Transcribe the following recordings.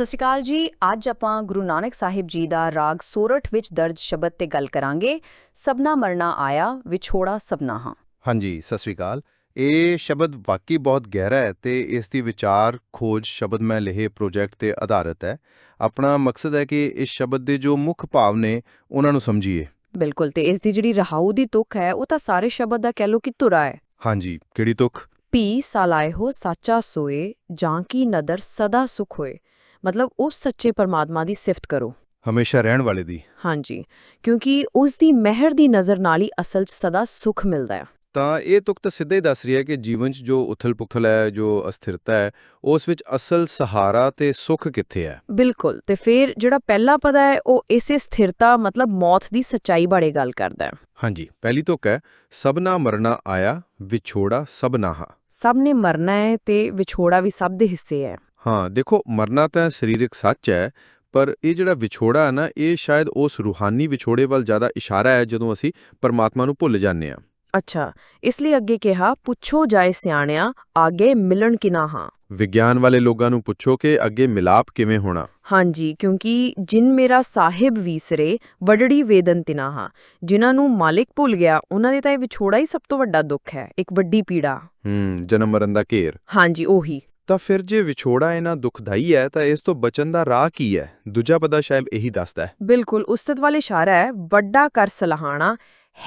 ਸਤਿ ਸ਼੍ਰੀ ਅਕਾਲ ਜੀ। ਅੱਜ ਆਪਾਂ ਗੁਰੂ ਨਾਨਕ ਸਾਹਿਬ ਜੀ ਦਾ ਰਾਗ ਸੋਰਠ ਵਿੱਚ ਦਰਜ ਸ਼ਬਦ ਤੇ ਗੱਲ ਕਰਾਂਗੇ। ਸਭਨਾ ਮਰਨਾ ਆਇਆ ਵਿਛੋੜਾ ਸਭਨਾ ਹਾਂ। ਹਾਂਜੀ ਸਤਿ ਸ੍ਰੀ ਅਕਾਲ। ਇਹ ਸ਼ਬਦ ਵਾਕਈ ਬਹੁਤ ਗਹਿਰਾ ਹੈ ਤੇ ਇਸ ਦੀ ਵਿਚਾਰ ਖੋਜ ਸ਼ਬਦ ਮੈਂ ਲਿਖੇ ਪ੍ਰੋਜੈਕਟ ਤੇ ਆਧਾਰਿਤ ਹੈ। ਆਪਣਾ ਮਕਸਦ ਹੈ ਕਿ ਇਸ ਸ਼ਬਦ ਦੇ ਜੋ ਮੁੱਖ ਭਾਵ ਨੇ ਉਹਨਾਂ ਨੂੰ ਸਮਝੀਏ। ਬਿਲਕੁਲ ਤੇ ਇਸ ਦੀ ਜਿਹੜੀ ਰਹਾਉ ਦੀ ਤੁਕ ਹੈ ਉਹ ਤਾਂ ਸਾਰੇ ਸ਼ਬਦ ਦਾ ਕਹਿ ਲੋ ਕਿ ਧੁਰਾ ਹੈ। ਹਾਂਜੀ ਕਿਹੜੀ ਤੁਕ? ਪੀ ਸਾਲਾਏ ਹੋ ਸਾਚਾ ਸੋਏ ਜਾਂ ਕੀ ਨਦਰ ਸਦਾ ਸੁਖ ਹੋਏ। ਮਤਲਬ ਉਸ ਸੱਚੇ ਪਰਮਾਤਮਾ ਦੀ ਸਿਫਤ ਕਰੋ। ਹਮੇਸ਼ਾ ਰਹਿਣ ਵਾਲੇ ਦੀ। ਹਾਂਜੀ ਕਿਉਂਕਿ ਉਸ ਦੀ ਮਿਹਰ ਦੀ ਨਜ਼ਰ ਨਾਲ ਹੀ ਅਸਲ 'ਚ ਸਦਾ ਸੁਖ ਮਿਲਦਾ ਹੈ। ਤਾਂ ਇਹ ਤੁਕ ਤਾਂ ਸਿੱਧਾ ਹੀ ਦੱਸ ਰਹੀ ਹੈ ਕਿ ਜੀਵਨ 'ਚ ਜੋ ਉਥਲ-ਪੁਥਲ ਹੈ ਜੋ ਅਸਥਿਰਤਾ ਹੈ ਉਸ ਵਿੱਚ ਅਸਲ ਸਹਾਰਾ ਤੇ ਸੁੱਖ ਕਿੱਥੇ ਹੈ? ਬਿਲਕੁਲ ਤੇ ਫਿਰ ਜਿਹੜਾ ਪਹਿਲਾ ਪਦਾ ਹੈ ਉਹ ਇਸੇ ਸਥਿਰਤਾ ਮਤਲਬ ਮੌਤ ਦੀ ਸਚਾਈ ਬਾਰੇ ਗੱਲ ਕਰਦਾ ਹੈ। ਹਾਂਜੀ ਪਹਿਲੀ ਤੁਕ ਹੈ ਸਭਨਾ ਮਰਨਾ ਆਇਆ ਵਿਛੋੜਾ ਸਭਨਾਹਾ। ਸਭ ਨੇ ਮਰਨਾ ਹੈ ਤੇ ਵਿਛੋੜਾ ਵੀ ਸਭ ਦੇ ਹਿੱਸੇ ਹੈ। ਹਾਂ ਦੇਖੋ ਮਰਨਾ ਤਾਂ ਸਰੀਰਕ ਸੱਚ ਹੈ ਪਰ ਇਹ ਜਿਹੜਾ ਵਿਛੋੜਾ ਹੈ ਨਾ ਇਹ ਸ਼ਾਇਦ ਉਸ ਰੂਹਾਨੀ ਵਿਛੋੜੇ ਵੱਲ ਜ਼ਿਆਦਾ ਇਸ਼ਾਰਾ ਹੈ ਜਦੋਂ ਅਸੀਂ ਪਰਮਾਤਮਾ ਨੂੰ ਭੁੱਲ ਜਾਂਦੇ ਹਾਂ। ਅੱਛਾ ਇਸ ਲਈ ਅੱਗੇ ਕਿਹਾ ਪੁੱਛੋ ਜਾਏ ਸਿਆਣਿਆ ਆਗੇ ਮਿਲਣ ਕਿਨਾ ਹਾਂ? ਵਿਗਿਆਨ ਵਾਲੇ ਲੋਕਾਂ ਨੂੰ ਪੁੱਛੋ ਕਿ ਅੱਗੇ ਮਿਲਾਪ ਕਿਵੇਂ ਹੋਣਾ। ਹਾਂਜੀ ਕਿਉਂਕਿ ਜਿਨ ਮੇਰਾ ਸਾਹਿਬ ਵੀਸਰੇ ਵਡੜੀ ਵੇਦਨ ਤਿਨਾ ਹਾਂ। ਜਿਨ੍ਹਾਂ ਨੂੰ ਮਾਲਿਕ ਭੁੱਲ ਗਿਆ ਉਹਨਾਂ ਦੇ ਤਾਂ ਇਹ ਵਿਛੋੜਾ ਹੀ ਸਭ ਤੋਂ ਵੱਡਾ ਦੁੱਖ ਹੈ ਇੱਕ ਵੱਡੀ ਪੀੜਾ। ਹੂੰ ਜਨਮ ਮਰਨ ਦਾ ਘੇਰ। ਹਾਂਜੀ ਉਹੀ। ਤਾਂ ਫਿਰ ਜੇ ਵਿਛੋੜਾ ਇਹਨਾਂ ਦੁਖਦਾਈ ਹੈ ਤਾਂ ਇਸ ਤੋਂ ਬਚਣ ਦਾ ਰਾਹ ਕੀ ਹੈ? ਦੂਜਾ ਪਦਾ ਸ਼ਾਇਦ ਇਹੀ ਦੱਸਦਾ ਹੈ। ਬਿਲਕੁਲ ਉਸਤਤ ਵਾਲੇ ਇਸ਼ਾਰਾ ਹੈ ਵੱਡਾ ਕਰ ਸਲਾਹਾਣਾ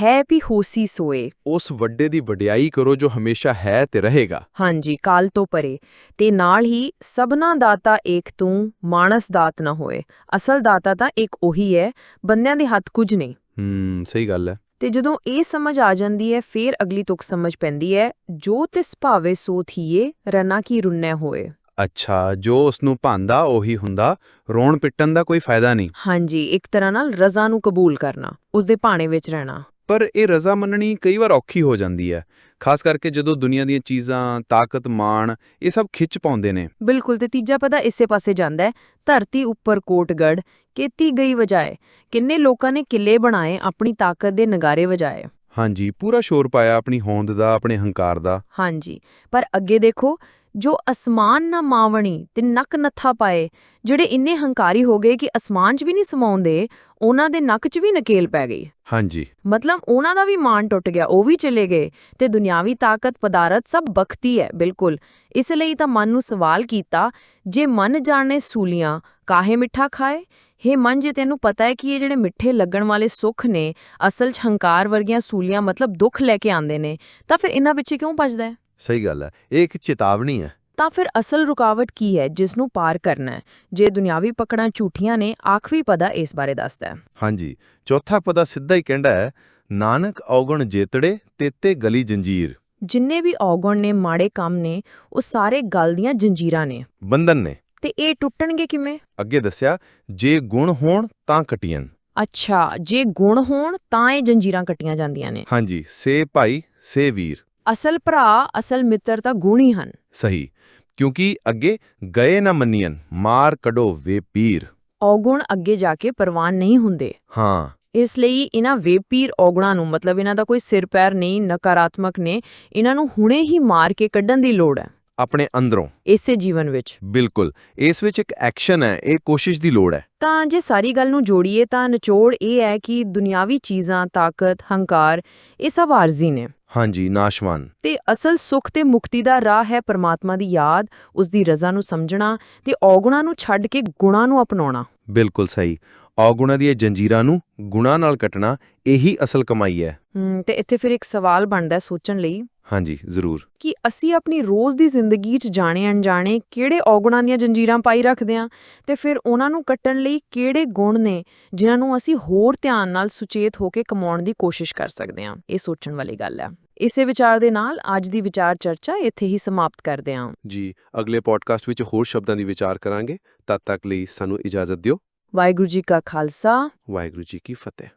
ਹੈ ਵੀ ਹੋਸੀ ਸੋਏ। ਉਸ ਵੱਡੇ ਦੀ ਵਡਿਆਈ ਕਰੋ ਜੋ ਹਮੇਸ਼ਾ ਹੈ ਤੇ ਰਹੇਗਾ। ਹਾਂਜੀ ਕਾਲ ਤੋਂ ਪਰੇ। ਤੇ ਨਾਲ ਹੀ ਸਭਨਾ ਦਾਤਾ ਏਕ ਤੂੰ ਮਾਨਸ ਦਾਤ ਨਾ ਹੋਏ। ਅਸਲ ਦਾਤਾ ਤਾਂ ਇੱਕ ਉਹੀ ਹੈ ਬੰਦਿਆਂ ਦੇ ਹੱਥ ਕੁਝ ਨਹੀਂ। ਹੂੰ ਸਹੀ ਗੱਲ ਹੈ। ਤੇ ਜਦੋਂ ਇਹ ਸਮਝ ਆ ਜਾਂਦੀ ਹੈ ਫੇਰ ਅਗਲੀ ਤੁਕ ਸਮਝ ਪੈਂਦੀ ਹੈ ਜੋ ਤਿਸ ਭਾਵੇ ਸੋ ਥੀਏ ਰਨਾ ਕੀ ਰੁੰਨੈ ਹੋਏ। ਅੱਛਾ ਜੋ ਉਸ ਨੂੰ ਭਾਂਦਾ ਉਹੀ ਹੁੰਦਾ ਰੋਣ ਪਿੱਟਣ ਦਾ ਕੋਈ ਫਾਇਦਾ ਨਹੀਂ। ਹਾਂਜੀ ਇੱਕ ਤਰ੍ਹਾਂ ਨਾਲ ਰਜ਼ਾ ਨੂੰ ਕਬੂਲ ਕਰਨਾ ਉਸ ਦੇ ਭਾਣੇ ਵਿੱਚ ਰਹਿਣਾ। ਪਰ ਇਹ ਰਜ਼ਾ ਮੰਨਣੀ ਕਈ ਵਾਰ ਔਖੀ ਹੋ ਜਾਂਦੀ ਹੈ। ਖਾਸ ਕਰਕੇ ਜਦੋਂ ਦੁਨੀਆ ਦੀਆਂ ਚੀਜ਼ਾਂ ਤਾਕਤ ਮਾਣ ਇਹ ਸਭ ਖਿੱਚ ਪਾਉਂਦੇ ਨੇ। ਬਿਲਕੁਲ ਤੇ ਤੀਜਾ ਪਦਾ ਇਸੇ ਪਾਸੇ ਜਾਂਦਾ ਹੈ ਧਰਤੀ ਉੱਪਰ ਕੋਟਗੜ ਕੀਤੀ ਗਈ ਵਜਾਏ। ਕਿੰਨੇ ਲੋਕਾਂ ਨੇ ਕਿਲੇ ਬਣਾਏ ਆਪਣੀ ਤਾਕਤ ਦੇ ਨਗਾਰੇ ਵਜਾਏ। ਹਾਂਜੀ ਪੂਰਾ ਸ਼ੋਰ ਪਾਇਆ ਆਪਣੀ ਹੋਂਦ ਦਾ ਆਪਣੇ ਹੰਕਾਰ ਦਾ। ਹਾਂਜੀ ਪਰ ਅੱਗੇ ਦੇਖੋ ਜੋ ਅਸਮਾਨ ਨਾ ਮਾਵਣੀ ਤੇ ਨੱਕ ਨੱਥਾ ਪਾਏ ਜਿਹੜੇ ਇੰਨੇ ਹੰਕਾਰੀ ਹੋ ਗਏ ਕਿ ਅਸਮਾਨ 'ਚ ਵੀ ਨਹੀਂ ਸਮਾਉਂਦੇ ਉਹਨਾਂ ਦੇ ਨੱਕ 'ਚ ਵੀ ਨਕੇਲ ਪੈ ਗਈ। ਹਾਂਜੀ। ਮਤਲਬ ਉਹਨਾਂ ਦਾ ਵੀ ਮਾਨ ਟੁੱਟ ਗਿਆ ਉਹ ਵੀ ਚਲੇ ਗਏ ਤੇ ਦੁਨਿਆਵੀ ਤਾਕਤ ਪਦਾਰਥ ਸਭ ਬਖਤੀ ਹੈ ਬਿਲਕੁਲ। ਇਸ ਲਈ ਤਾਂ ਮਨ ਨੂੰ ਸਵਾਲ ਕੀਤਾ ਜੇ ਮਨ ਜਾਣੇ ਸੂਲੀਆਂ ਕਾਹੇ ਮਿੱਠਾ ਖਾਏ? ਹੇ ਮਨ ਜੇ ਤੈਨੂੰ ਪਤਾ ਹੈ ਕਿ ਇਹ ਜਿਹੜੇ ਮਿੱਠੇ ਲੱਗਣ ਵਾਲੇ ਸੁੱਖ ਨੇ ਅਸਲ 'ਚ ਹੰਕਾਰ ਵਰਗੀਆਂ ਸੂਲੀਆਂ ਮਤਲਬ ਦੁੱਖ ਲੈ ਕੇ ਆਉਂਦੇ ਨੇ ਤਾਂ ਫਿਰ ਇਹਨਾਂ ਪਿੱਛੇ ਕਿਉਂ ਭੱਜਦਾ ਹੈ? ਸਹੀ ਗੱਲ ਹੈ ਇਹ ਇੱਕ ਚੇਤਾਵਨੀ ਹੈ। ਤਾਂ ਫਿਰ ਅਸਲ ਰੁਕਾਵਟ ਕੀ ਹੈ ਜਿਸ ਨੂੰ ਪਾਰ ਕਰਨਾ ਹੈ? ਜੇ ਦੁਨਿਆਵੀ ਪਕੜਾਂ ਝੂਠੀਆਂ ਨੇ ਆਖਰੀ ਪਦਾ ਇਸ ਬਾਰੇ ਦੱਸਦਾ ਹੈ। ਹਾਂਜੀ ਚੌਥਾ ਪਦਾ ਸਿੱਧਾ ਹੀ ਕਹਿੰਦਾ ਹੈ ਨਾਨਕ ਔਗਣ ਜੇਤੜੇ ਤੇਤੇ ਗਲੀ ਜੰਜੀਰ। ਜਿੰਨੇ ਵੀ ਔਗਣ ਨੇ ਮਾੜੇ ਕੰਮ ਨੇ ਉਹ ਸਾਰੇ ਗਲ ਦੀਆਂ ਜੰਜੀਰਾਂ ਨੇ। ਬੰਧਨ ਨੇ। ਤੇ ਇਹ ਟੁੱਟਣਗੇ ਕਿਵੇਂ? ਅੱਗੇ ਦੱਸਿਆ ਜੇ ਗੁਣ ਹੋਣ ਤਾਂ ਕਟੀਆਂ ਅੱਛਾ ਜੇ ਗੁਣ ਹੋਣ ਤਾਂ ਇਹ ਜੰਜੀਰਾਂ ਕੱਟੀਆਂ ਜਾਂਦੀਆਂ ਨੇ। ਹਾਂਜੀ ਸੇ ਭਾਈ ਸੇ ਵੀਰ। ਅਸਲ ਭਰਾ ਅਸਲ ਮਿੱਤਰ ਤਾਂ ਗੁਣ ਹਨ। ਸਹੀ ਕਿਉਂਕਿ ਅੱਗੇ ਗਏ ਨਾ ਮੰਨੀਆਂ ਮਾਰ ਕਢੋ ਵੇ ਪੀਰ। ਔਗੁਣ ਅੱਗੇ ਜਾ ਕੇ ਪ੍ਰਵਾਨ ਨਹੀਂ ਹੁੰਦੇ। ਹਾਂ। ਇਸ ਲਈ ਇਹਨਾਂ ਵੇਪੀਰ ਔਗਣਾਂ ਨੂੰ ਮਤਲਬ ਇਹਨਾਂ ਦਾ ਕੋਈ ਸਿਰ ਪੈਰ ਨਹੀਂ ਨਕਾਰਾਤਮਕ ਨੇ ਇਹਨਾਂ ਨੂੰ ਹੁਣੇ ਹੀ ਮਾਰ ਕੇ ਕੱਢਣ ਦੀ ਲੋੜ ਹੈ। ਆਪਣੇ ਅੰਦਰੋਂ। ਇਸੇ ਜੀਵਨ ਵਿੱਚ। ਬਿਲਕੁਲ ਇਸ ਵਿੱਚ ਇੱਕ ਐਕਸ਼ਨ ਹੈ ਇਹ ਕੋਸ਼ਿਸ਼ ਦੀ ਲੋੜ ਹੈ। ਤਾਂ ਜੇ ਸਾਰੀ ਗੱਲ ਨੂੰ ਜੋੜੀਏ ਤਾਂ ਨਿਚੋੜ ਇਹ ਹੈ ਕਿ ਦੁਨਿਆਵੀ ਚੀਜ਼ਾਂ ਤਾਕਤ ਹੰਕਾਰ ਇਹ ਸਭ ਆਰਜ਼ੀ ਨੇ। ਹਾਂਜੀ ਨਾਸ਼ਵਾਨ। ਤੇ ਅਸਲ ਸੁੱਖ ਤੇ ਮੁਕਤੀ ਦਾ ਰਾਹ ਹੈ ਪਰਮਾਤਮਾ ਦੀ ਯਾਦ ਉਸ ਦੀ ਰਜ਼ਾ ਨੂੰ ਸਮਝਣਾ ਤੇ ਔਗੁਣਾਂ ਨੂੰ ਛੱਡ ਕੇ ਗੁਣਾਂ ਨੂੰ ਅਪਣਾਉਣਾ। ਬਿਲਕੁਲ ਸਹੀ। ਔਗੁਣਾਂ ਦੀਆਂ ਜੰਜੀਰਾਂ ਨੂੰ ਗੁਣਾ ਨਾਲ ਕੱਟਣਾ ਇਹੀ ਅਸਲ ਕਮਾਈ ਹੈ। ਤੇ ਇੱਥੇ ਫਿਰ ਇੱਕ ਸਵਾਲ ਬਣਦਾ ਹੈ ਸੋਚਣ ਲਈ। ਹਾਂਜੀ ਜ਼ਰੂਰ। ਕਿ ਅਸੀਂ ਆਪਣੀ ਰੋਜ਼ ਦੀ ਜ਼ਿੰਦਗੀ 'ਚ ਜਾਣੇ ਅਣਜਾਣੇ ਕਿਹੜੇ ਔਗੁਣਾਂ ਦੀਆਂ ਜੰਜੀਰਾਂ ਪਾਈ ਰੱਖਦੇ ਹਾਂ ਤੇ ਫਿਰ ਉਹਨਾਂ ਨੂੰ ਕੱਟਣ ਲਈ ਕਿਹੜੇ ਗੁਣ ਨੇ ਜਿਨ੍ਹਾਂ ਨੂੰ ਅਸੀਂ ਹੋਰ ਧਿਆਨ ਨਾਲ ਸੁਚੇਤ ਹੋ ਕੇ ਕਮਾਉਣ ਦੀ ਕੋਸ਼ਿਸ਼ ਕਰ ਸਕਦੇ ਹਾਂ। ਇਹ ਸੋਚਣ ਵਾਲੀ ਗੱਲ ਹੈ। ਇਸੇ ਵਿਚਾਰ ਦੇ ਨਾਲ ਅੱਜ ਦੀ ਵਿਚਾਰ ਚਰਚਾ ਇੱਥੇ ਹੀ ਸਮਾਪਤ ਕਰਦੇ ਹਾਂ। ਜੀ ਅਗਲੇ ਪੋਡਕਾਸਟ ਵਿੱਚ ਹੋਰ ਸ਼ਬਦਾਂ ਦੀ ਵਿਚਾਰ ਕਰਾਂਗੇ। ਤਦ ਤੱਕ ਲਈ ਸਾਨੂੰ ਇਜਾਜ਼ਤ ਦਿਓ। ਵਾਹਿਗੁਰੂ ਜੀ ਕਾ ਖਾਲਸਾ। ਵਾਹਿਗੁਰੂ ਜੀ ਕੀ ਫਤਿਹ।